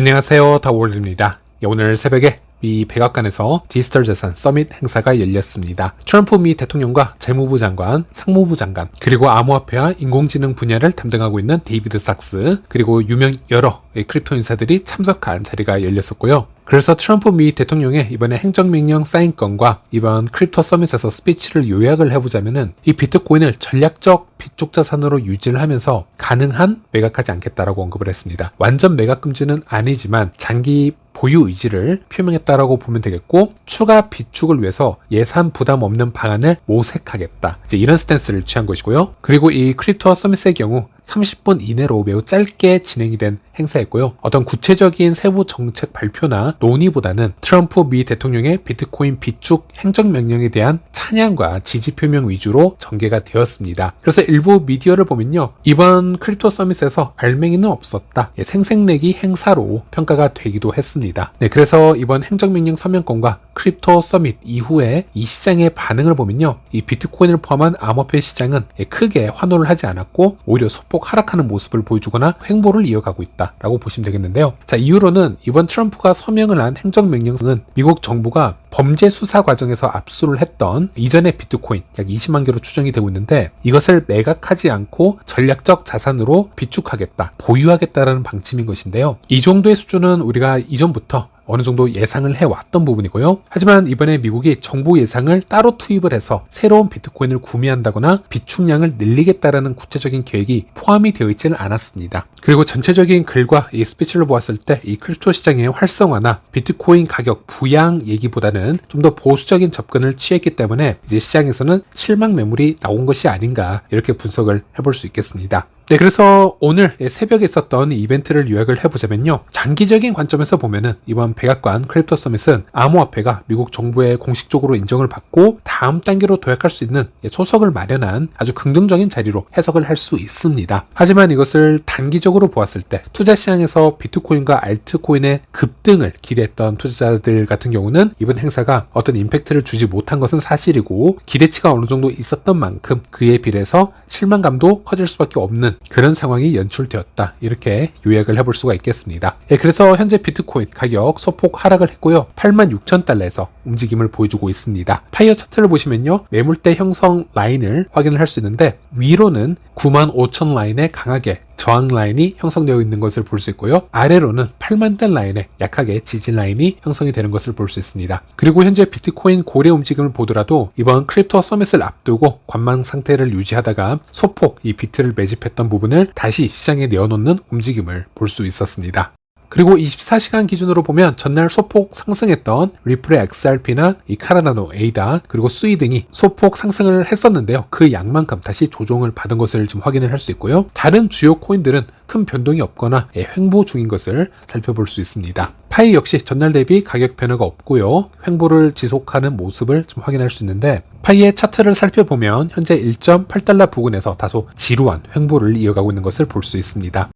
안녕하세요. 다월입니다. 오늘 새벽에 미 백악관에서 디지털 자산 서밋 행사가 열렸습니다. 트럼프 미 대통령과 재무부 장관, 상무부 장관, 그리고 암호화폐와 인공지능 분야를 담당하고 있는 데이비드 sak스, 그리고 유명 여러 크립토 인사들이 참석한 자리가 열렸었고요. 그래서 트럼프 미 대통령의 이번에 행정명령 사인 건과 이번 크립토 서밋에서 스피치를 요약을 해보자면은 이 비트코인을 전략적 비축 자산으로 유지를 하면서 가능한 매각하지 않겠다라고 언급을 했습니다. 완전 매각 금지는 아니지만 장기 보유 의지를 표명했다라고 보면 되겠고 추가 비축을 위해서 예산 부담 없는 방안을 모색하겠다. 이제 이런 스탠스를 취한 것이고요. 그리고 이 크립토 서밋의 경우 30분 이내로 매우 짧게 진행이 된 행사였고요. 어떤 구체적인 세부 정책 발표나 논의보다는 트럼프 미 대통령의 비트코인 비축 행정명령에 대한 찬양과 지지 표명 위주로 전개가 되었습니다. 그래서 일부 미디어를 보면요. 이번 크립토 서밋에서 알맹이는 없었다. 예, 생색내기 행사로 평가가 되기도 했습니다. 네, 그래서 이번 행정명령 서명권과 크립토 서밋 이후에 이 시장의 반응을 보면요. 이 비트코인을 포함한 암호화폐 시장은 예, 크게 환호를 하지 않았고 오히려 소폭 하락하는 모습을 보여주거나 횡보를 이어가고 있다라고 보시면 되겠는데요. 자, 이후로는 이번 트럼프가 서명을 한 행정명령은 미국 정부가 범죄 수사 과정에서 압수를 했던 이전의 비트코인 약 20만 개로 추정이 되고 있는데 이것을 매각하지 않고 전략적 자산으로 비축하겠다, 보유하겠다라는 방침인 것인데요. 이 정도의 수준은 우리가 이전부터 어느 정도 예상을 해왔던 부분이고요. 하지만 이번에 미국이 정부 예상을 따로 투입을 해서 새로운 비트코인을 구매한다거나 비축량을 늘리겠다라는 구체적인 계획이 포함이 되어 있지는 않았습니다. 그리고 전체적인 글과 이 스피치를 보았을 때 이 크립토 시장의 활성화나 비트코인 가격 부양 얘기보다는 좀 더 보수적인 접근을 취했기 때문에 이제 시장에서는 실망 매물이 나온 것이 아닌가 이렇게 분석을 해볼 수 있겠습니다. 네, 그래서 오늘 새벽에 있었던 이벤트를 요약을 해보자면요. 장기적인 관점에서 보면은 이번 백악관 크립토 서밋은 암호화폐가 미국 정부의 공식적으로 인정을 받고 다음 단계로 도약할 수 있는 소석을 마련한 아주 긍정적인 자리로 해석을 할 수 있습니다. 하지만 이것을 단기적으로 보았을 때 투자 시장에서 비트코인과 알트코인의 급등을 기대했던 투자자들 같은 경우는 이번 행사가 어떤 임팩트를 주지 못한 것은 사실이고 기대치가 어느 정도 있었던 만큼 그에 비례해서 실망감도 커질 수밖에 없는 그런 상황이 연출되었다. 이렇게 요약을 해볼 수가 있겠습니다. 예, 그래서 현재 비트코인 가격 소폭 하락을 했고요. 8만 6천 달러에서 움직임을 보여주고 있습니다. 파이어 차트를 보시면요. 매물대 형성 라인을 확인을 할 수 있는데 위로는 9만 5천 라인에 강하게 저항 라인이 형성되어 있는 것을 볼 수 있고요. 아래로는 8만 달 라인에 약하게 지지 라인이 형성이 되는 것을 볼 수 있습니다. 그리고 현재 비트코인 고래 움직임을 보더라도 이번 크립토 서밋을 앞두고 관망 상태를 유지하다가 소폭 이 비트를 매집했던 부분을 다시 시장에 내어놓는 움직임을 볼 수 있었습니다. 그리고 24시간 기준으로 보면 전날 소폭 상승했던 리플의 XRP나 이 카라나노, 에이다, 그리고 수이 등이 소폭 상승을 했었는데요. 그 양만큼 다시 조정을 받은 것을 지금 확인을 할 수 있고요. 다른 주요 코인들은 큰 변동이 없거나 예, 횡보 중인 것을 살펴볼 수 있습니다. 파이 역시 전날 대비 가격 변화가 없고요. 횡보를 지속하는 모습을 좀 확인할 수 있는데 파이의 차트를 살펴보면 현재 1.8달러 부근에서 다소 지루한 횡보를 이어가고 있는 것을 볼 수 있습니다.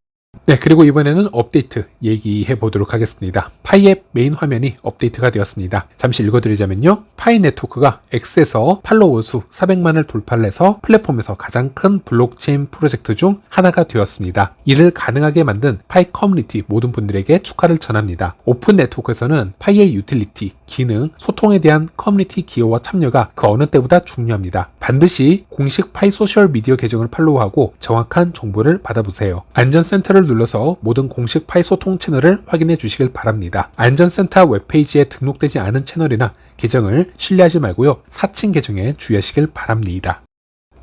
네, 그리고 이번에는 업데이트 얘기해 보도록 하겠습니다. 파이 앱 메인 화면이 업데이트가 되었습니다. 잠시 읽어드리자면요. 파이 네트워크가 X에서 팔로워 수 400만을 돌파를 해서 플랫폼에서 가장 큰 블록체인 프로젝트 중 하나가 되었습니다. 이를 가능하게 만든 파이 커뮤니티 모든 분들에게 축하를 전합니다. 오픈 네트워크에서는 파이의 유틸리티, 기능, 소통에 대한 커뮤니티 기여와 참여가 그 어느 때보다 중요합니다. 반드시 공식 파이 소셜 미디어 계정을 팔로우하고 정확한 정보를 받아보세요. 안전센터를 눌러서 모든 공식 파이 소통 채널을 확인해 주시길 바랍니다. 안전센터 웹페이지에 등록되지 않은 채널이나 계정을 신뢰하지 말고요. 사칭 계정에 주의하시길 바랍니다.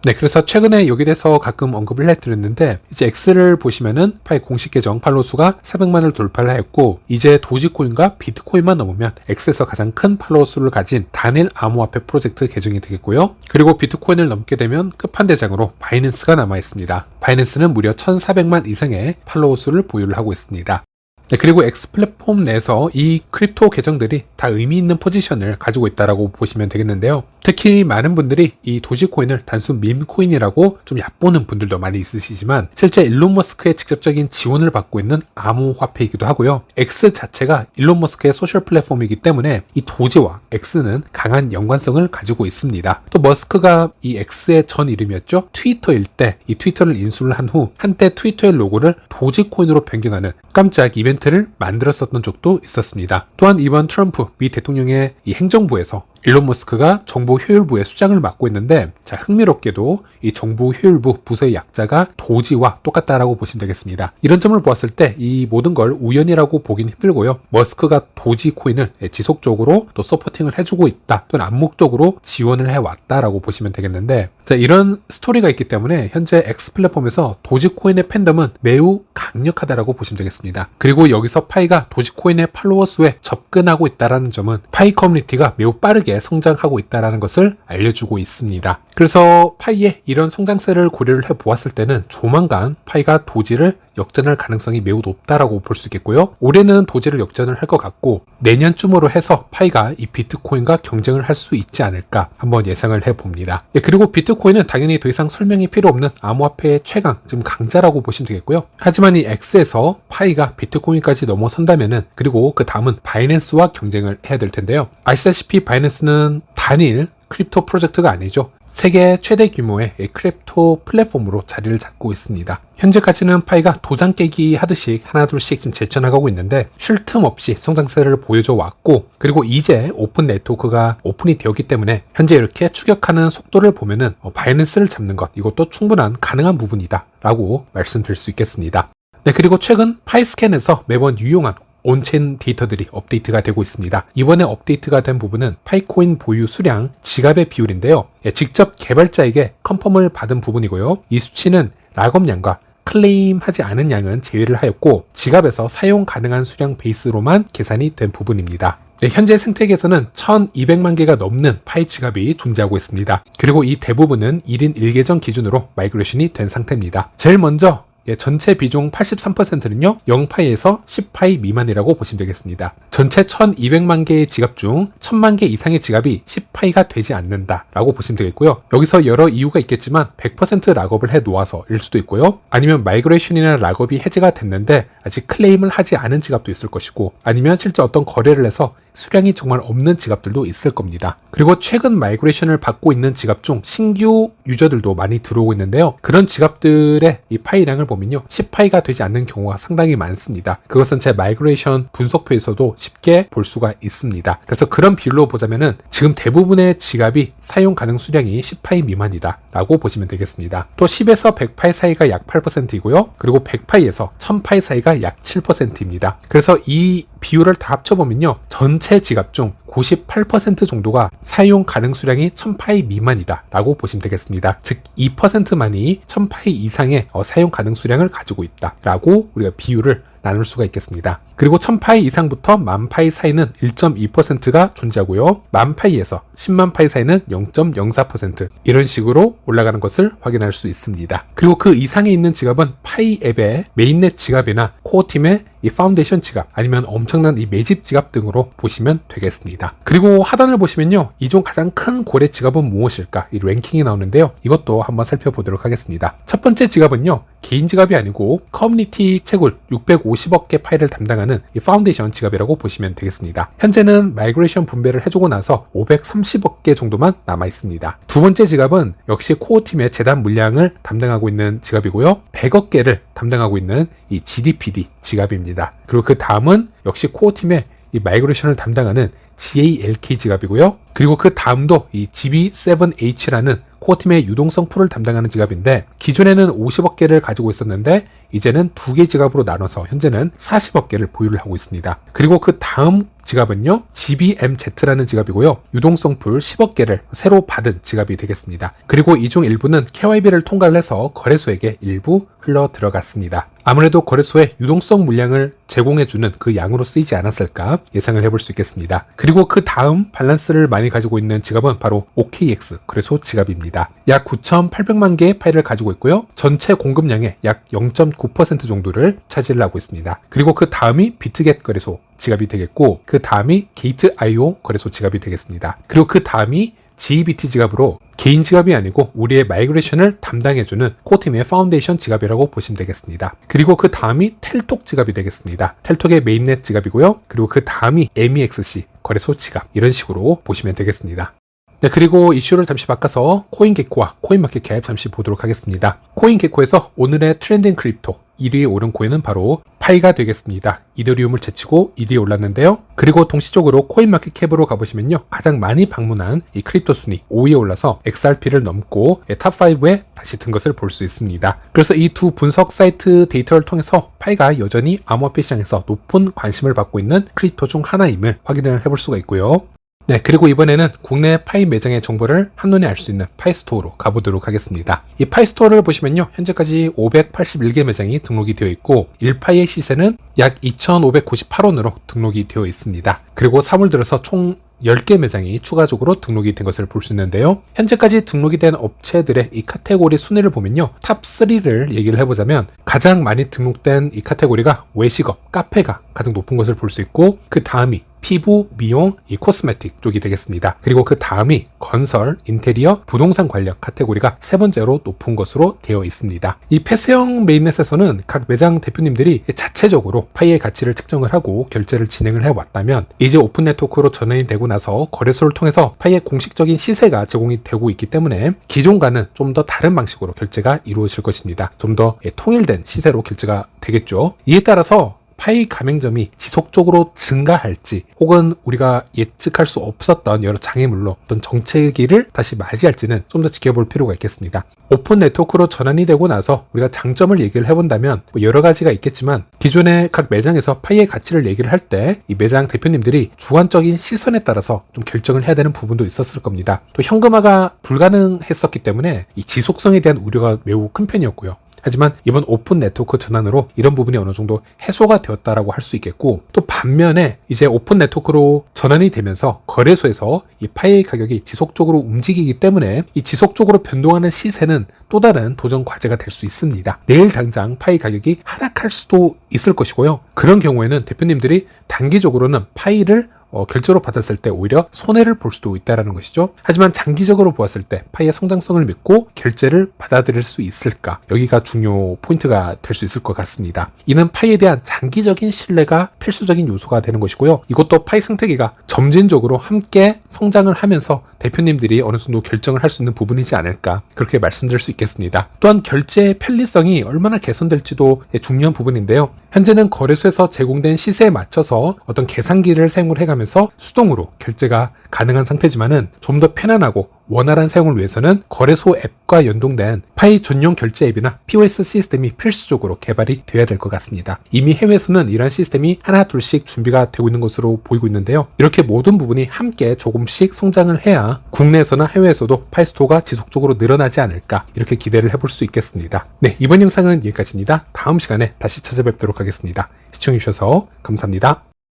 네, 그래서 최근에 여기 대해서 가끔 언급을 해드렸는데, 이제 X를 보시면은 파이 공식 계정 팔로 수가 400만을 돌파를 하였고, 이제 도지코인과 비트코인만 넘으면 X에서 가장 큰 팔로워 수를 가진 단일 암호화폐 프로젝트 계정이 되겠고요. 그리고 비트코인을 넘게 되면 끝판대장으로 바이낸스가 남아 있습니다. 바이낸스는 무려 1,400만 이상의 팔로워 수를 보유를 하고 있습니다. 네, 그리고 X 플랫폼 내에서 이 크립토 계정들이 다 의미 있는 포지션을 가지고 있다라고 보시면 되겠는데요. 특히 많은 분들이 이 도지코인을 단순 밈코인이라고 좀 얕보는 분들도 많이 있으시지만 실제 일론 머스크의 직접적인 지원을 받고 있는 암호화폐이기도 하고요. X 자체가 일론 머스크의 소셜 플랫폼이기 때문에 이 도지와 X는 강한 연관성을 가지고 있습니다. 또 머스크가 이 X의 전 이름이었죠. 트위터일 때 이 트위터를 인수를 한 후 한때 트위터의 로고를 도지코인으로 변경하는 깜짝 이벤트 를 만들었었던 적도 있었습니다. 또한 이번 트럼프 미 대통령의 이 행정부에서 일론 머스크가 정보 효율부의 수장을 맡고 있는데 자 흥미롭게도 이 정보 효율부 부서의 약자가 도지와 똑같다라고 보시면 되겠습니다. 이런 점을 보았을 때 이 모든 걸 우연이라고 보긴 힘들고요. 머스크가 도지 코인을 지속적으로 또 서포팅을 해주고 있다 또는 암묵적으로 지원을 해왔다라고 보시면 되겠는데 자 이런 스토리가 있기 때문에 현재 X 플랫폼에서 도지 코인의 팬덤은 매우 강력하다라고 보시면 되겠습니다. 그리고 여기서 파이가 도지 코인의 팔로워 수에 접근하고 있다라는 점은 파이 커뮤니티가 매우 빠르게 성장하고 있다라는 것을 알려주고 있습니다. 그래서 파이의 이런 성장세를 고려를 해 보았을 때는 조만간 파이가 도지를 역전할 가능성이 매우 높다라고 볼 수 있겠고요. 올해는 도지를 역전을 할 것 같고 내년쯤으로 해서 파이가 이 비트코인과 경쟁을 할 수 있지 않을까 한번 예상을 해봅니다. 네, 그리고 비트코인은 당연히 더 이상 설명이 필요 없는 암호화폐의 최강, 지금 강자라고 보시면 되겠고요. 하지만 이 X에서 파이가 비트코인까지 넘어선다면은 그리고 그 다음은 바이낸스와 경쟁을 해야 될 텐데요. 아시다시피 바이낸스는 단일 크립토 프로젝트가 아니죠. 세계 최대 규모의 크립토 플랫폼으로 자리를 잡고 있습니다. 현재까지는 파이가 도장 깨기 하듯이 하나둘씩 지금 제쳐나가고 있는데 쉴 틈 없이 성장세를 보여줘 왔고 그리고 이제 오픈 네트워크가 오픈이 되었기 때문에 현재 이렇게 추격하는 속도를 보면은 어, 바이낸스를 잡는 것 이것도 충분한 가능한 부분이다 라고 말씀드릴 수 있겠습니다. 네, 그리고 최근 파이스캔에서 매번 유용한 온체인 데이터들이 업데이트가 되고 있습니다. 이번에 업데이트가 된 부분은 파이코인 보유 수량 지갑의 비율인데요. 예, 직접 개발자에게 컨펌을 받은 부분이고요. 이 수치는 락업량과 클레임하지 않은 양은 제외를 하였고 지갑에서 사용 가능한 수량 베이스로만 계산이 된 부분입니다. 네, 현재 생태계에서는 1200만 개가 넘는 파이 지갑이 존재하고 있습니다. 그리고 이 대부분은 1인 1계정 기준으로 마이그레이션이 된 상태입니다. 제일 먼저 예, 전체 비중 83%는요, 0파이에서 10파이 미만이라고 보시면 되겠습니다. 전체 1200만 개의 지갑 중 1000만 개 이상의 지갑이 10파이가 되지 않는다라고 보시면 되겠고요. 여기서 여러 이유가 있겠지만 100% 락업을 해 놓아서일 수도 있고요. 아니면 마이그레이션이나 락업이 해제가 됐는데 아직 클레임을 하지 않은 지갑도 있을 것이고 아니면 실제 어떤 거래를 해서 수량이 정말 없는 지갑들도 있을 겁니다. 그리고 최근 마이그레이션을 받고 있는 지갑 중 신규 유저들도 많이 들어오고 있는데요. 그런 지갑들의 이 파이량을 보면요. 10파이가 되지 않는 경우가 상당히 많습니다. 그것은 제 마이그레이션 분석표에서도 쉽게 볼 수가 있습니다. 그래서 그런 비율로 보자면은 지금 대부분의 지갑이 사용 가능 수량이 10파이 미만이다 라고 보시면 되겠습니다. 또 10에서 100파이 사이가 약 8%이고요. 그리고 100파이에서 1000파이 사이가 약 7%입니다. 그래서 이 비율을 다 합쳐보면요. 전체 지갑 중 98% 정도가 사용 가능 수량이 1000파이 미만이다 라고 보시면 되겠습니다. 즉 2%만이 1000파이 이상의 어, 사용 가능 수량을 가지고 있다 라고 우리가 비율을 나눌 수가 있겠습니다. 그리고 1000파이 이상부터 만파이 사이는 1.2%가 존재하고요. 만파이에서 10만 파이 사이는 0.04% 이런 식으로 올라가는 것을 확인할 수 있습니다. 그리고 그 이상에 있는 지갑은 파이 앱의 메인넷 지갑이나 코어 팀의 이 파운데이션 지갑 아니면 엄청난 이 매집 지갑 등으로 보시면 되겠습니다. 그리고 하단을 보시면요. 이중 가장 큰 고래 지갑은 무엇일까? 이 랭킹이 나오는데요. 이것도 한번 살펴보도록 하겠습니다. 첫 번째 지갑은요. 개인 지갑이 아니고 커뮤니티 채굴 650억 개 파일을 담당하는 이 파운데이션 지갑이라고 보시면 되겠습니다. 현재는 마이그레이션 분배를 해주고 나서 530억 개 정도만 남아 있습니다. 두 번째 지갑은 역시 코어 팀의 재단 물량을 담당하고 있는 지갑이고요. 100억 개를 담당하고 있는 이 GDPD 지갑입니다. 그리고 그 다음은 역시 코어 팀의 이 마이그레이션을 담당하는 GALK 지갑이고요. 그리고 그 다음도 이 GB7H라는 코어팀의 유동성 풀을 담당하는 지갑인데 기존에는 50억 개를 가지고 있었는데 이제는 두 개 지갑으로 나눠서 현재는 40억 개를 보유를 하고 있습니다. 그리고 그 다음 지갑은요 GBMZ라는 지갑이고요 유동성 풀 10억 개를 새로 받은 지갑이 되겠습니다. 그리고 이 중 일부는 KYB를 통과를 해서 거래소에게 일부 흘러 들어갔습니다. 아무래도 거래소에 유동성 물량을 제공해주는 그 양으로 쓰이지 않았을까 예상을 해볼 수 있겠습니다. 그리고 그 다음 밸런스를 많이 가지고 있는 지갑은 바로 OKX 거래소 지갑입니다. 약 9,800만 개의 파일을 가지고 있고요. 전체 공급량의 약 0.9% 정도를 차지를 하고 있습니다. 그리고 그 다음이 비트겟 거래소 지갑이 되겠고 그 다음이 게이트 IO 거래소 지갑이 되겠습니다. 그리고 그 다음이 GBT 지갑으로 개인 지갑이 아니고 우리의 마이그레이션을 담당해주는 코팀의 파운데이션 지갑이라고 보시면 되겠습니다. 그리고 그 다음이 텔톡 지갑이 되겠습니다. 텔톡의 메인넷 지갑이고요. 그리고 그 다음이 MEXC 거래소 지갑 이런 식으로 보시면 되겠습니다. 네, 그리고 이슈를 잠시 바꿔서 코인게코와 코인마켓캡 잠시 보도록 하겠습니다. 코인게코에서 오늘의 트렌딩 크립토 1위에 오른 코인은 바로 파이가 되겠습니다. 이더리움을 제치고 1위에 올랐는데요. 그리고 동시적으로 코인마켓캡으로 가보시면요. 가장 많이 방문한 이 크립토 순위 5위에 올라서 XRP를 넘고 탑5에 다시 든 것을 볼 수 있습니다. 그래서 이 두 분석 사이트 데이터를 통해서 파이가 여전히 암호화폐 시장에서 높은 관심을 받고 있는 크립토 중 하나임을 확인을 해볼 수가 있고요. 네, 그리고 이번에는 국내 파이 매장의 정보를 한눈에 알 수 있는 파이스토어로 가보도록 하겠습니다. 이 파이스토어를 보시면요. 현재까지 581개 매장이 등록이 되어 있고 1파이의 시세는 약 2,598원으로 등록이 되어 있습니다. 그리고 3월 들어서 총 10개 매장이 추가적으로 등록이 된 것을 볼 수 있는데요. 현재까지 등록이 된 업체들의 이 카테고리 순위를 보면요. 탑 3를 얘기를 해보자면 가장 많이 등록된 이 카테고리가 외식업, 카페가 가장 높은 것을 볼 수 있고 그 다음이 피부, 미용, 이 코스메틱 쪽이 되겠습니다. 그리고 그 다음이 건설, 인테리어, 부동산 관련 카테고리가 세 번째로 높은 것으로 되어 있습니다. 이 폐쇄형 메인넷에서는 각 매장 대표님들이 자체적으로 파이의 가치를 측정을 하고 결제를 진행을 해왔다면 이제 오픈 네트워크로 전환이 되고 나서 거래소를 통해서 파이의 공식적인 시세가 제공이 되고 있기 때문에 기존과는 좀 더 다른 방식으로 결제가 이루어질 것입니다. 좀 더 통일된 시세로 결제가 되겠죠. 이에 따라서 파이 가맹점이 지속적으로 증가할지 혹은 우리가 예측할 수 없었던 여러 장애물로 어떤 정체기를 다시 맞이할지는 좀 더 지켜볼 필요가 있겠습니다. 오픈 네트워크로 전환이 되고 나서 우리가 장점을 얘기를 해본다면 뭐 여러 가지가 있겠지만 기존의 각 매장에서 파이의 가치를 얘기를 할 때 이 매장 대표님들이 주관적인 시선에 따라서 좀 결정을 해야 되는 부분도 있었을 겁니다. 또 현금화가 불가능했었기 때문에 이 지속성에 대한 우려가 매우 큰 편이었고요. 하지만 이번 오픈 네트워크 전환으로 이런 부분이 어느 정도 해소가 되었다라고 할 수 있겠고 또 반면에 이제 오픈 네트워크로 전환이 되면서 거래소에서 이 파이의 가격이 지속적으로 움직이기 때문에 이 지속적으로 변동하는 시세는 또 다른 도전 과제가 될 수 있습니다. 내일 당장 파이 가격이 하락할 수도 있을 것이고요. 그런 경우에는 대표님들이 단기적으로는 파이를 어, 결제로 받았을 때 오히려 손해를 볼 수도 있다라는 것이죠. 하지만 장기적으로 보았을 때 파이의 성장성을 믿고 결제를 받아들일 수 있을까? 여기가 중요 포인트가 될 수 있을 것 같습니다. 이는 파이에 대한 장기적인 신뢰가 필수적인 요소가 되는 것이고요. 이것도 파이 생태계가 점진적으로 함께 성장을 하면서 대표님들이 어느 정도 결정을 할 수 있는 부분이지 않을까 그렇게 말씀드릴 수 있겠습니다. 또한 결제의 편리성이 얼마나 개선될지도 중요한 부분인데요. 현재는 거래소에서 제공된 시세에 맞춰서 어떤 계산기를 사용을 해가면 서 수동으로 결제가 가능한 상태지만은 좀 더 편안하고 원활한 사용을 위해서는 거래소 앱과 연동된 파이 전용 결제 앱이나 POS 시스템이 필수적으로 개발이 되어야 될 것 같습니다. 이미 해외에서는 이러한 시스템이 하나 둘씩 준비가 되고 있는 것으로 보이고 있는데요. 이렇게 모든 부분이 함께 조금씩 성장을 해야 국내에서나 해외에서도 파이스토어가 지속적으로 늘어나지 않을까 이렇게 기대를 해볼 수 있겠습니다. 네, 이번 영상은 여기까지입니다. 다음 시간에 다시 찾아뵙도록 하겠습니다. 시청해주셔서 감사합니다.